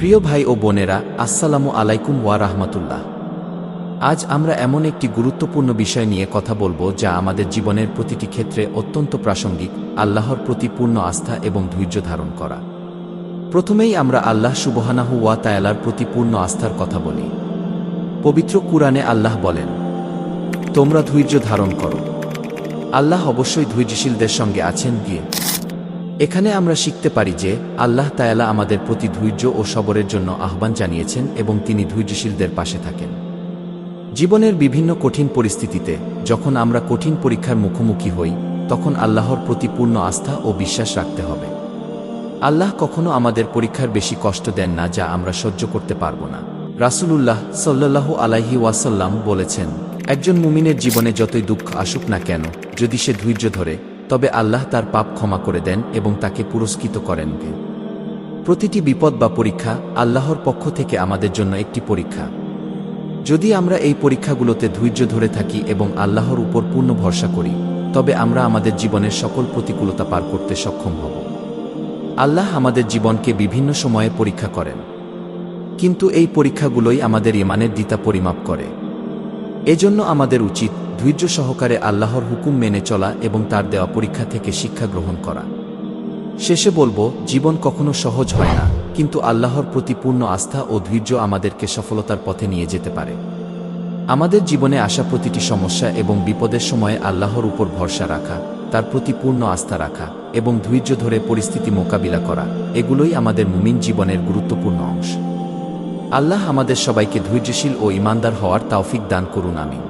প্রিয় ভাই ও বোনেরা, আসসালামু আলাইকুম ওয়া রাহমাতুল্লাহ। আজ আমরা এমন একটি গুরুত্বপূর্ণ বিষয় নিয়ে কথা বলব যা আমাদের জীবনের প্রতিটি ক্ষেত্রে অত্যন্ত প্রাসঙ্গিক, আল্লাহর প্রতি পূর্ণ আস্থা এবং ধৈর্য ধারণ করা। প্রথমেই আমরা আল্লাহ সুবহানাহু ওয়া তায়ালার প্রতি পূর্ণ আস্থার কথা বলি। পবিত্র কুরআনে আল্লাহ বলেন, তোমরা ধৈর্য ধারণ করো। আল্লাহ অবশ্যই ধৈর্যশীলদের সঙ্গে আছেন গিয়ে এখানে আমরা শিখতে পারি যে আল্লাহ তায়ালা আমাদের প্রতি ধৈর্য ও সবরের জন্য আহ্বান জানিয়েছেন এবং তিনি ধৈর্যশীলদের পাশে থাকেন। জীবনের বিভিন্ন কঠিন পরিস্থিতিতে যখন আমরা কঠিন পরীক্ষার মুখোমুখি হই, তখন আল্লাহর প্রতি পূর্ণ আস্থা ও বিশ্বাস রাখতে হবে। আল্লাহ কখনো আমাদের পরীক্ষার বেশি কষ্ট দেন না যা আমরা সহ্য করতে পারব না। রাসূলুল্লাহ সাল্লাল্লাহু আলাইহি ওয়াসাল্লাম বলেছেন, একজন মুমিনের জীবনে যতই দুঃখ আসুক না কেন, যদি সে ধৈর্য ধরে তবে আল্লাহ তার পাপ ক্ষমা করে দেন এবং তাকে পুরস্কৃত করেন। প্রতিটি বিপদ বা পরীক্ষা আল্লাহর পক্ষ থেকে আমাদের জন্য একটি পরীক্ষা। যদি আমরা এই পরীক্ষাগুলোতে ধৈর্য ধরে থাকি এবং আল্লাহর উপর পূর্ণ ভরসা করি, তবে আমরা আমাদের জীবনের সকল প্রতিকূলতা পার করতে সক্ষম হব। আল্লাহ আমাদের জীবনকে বিভিন্ন সময়ে পরীক্ষা করেন। কিন্তু এই পরীক্ষাগুলোই আমাদের ইমানের দিতা পরিমাপ করে। এজন্য আমাদের উচিত ধৈর্য সহকারে আল্লাহর হুকুম মেনে চলা এবং তার দেওয়া পরীক্ষা থেকে শিক্ষা গ্রহণ করা। শেষে বলব, জীবন কখনো সহজ হয় না, কিন্তু আল্লাহর প্রতি পূর্ণ আস্থা ও ধৈর্য আমাদেরকে সফলতার পথে নিয়ে যেতে পারে। আমাদের জীবনে আসা প্রতিটি সমস্যা এবং বিপদের সময়ে আল্লাহর উপর ভরসা রাখা, তার প্রতি পূর্ণ আস্থা রাখা এবং ধৈর্য ধরে পরিস্থিতি মোকাবিলা করা, এগুলোই আমাদের মুমিন জীবনের গুরুত্বপূর্ণ অংশ। আল্লাহ আমাদের সবাইকে ধৈর্যশীল ও ইমানদার হওয়ার তাওফিক দান করুন, আমিন।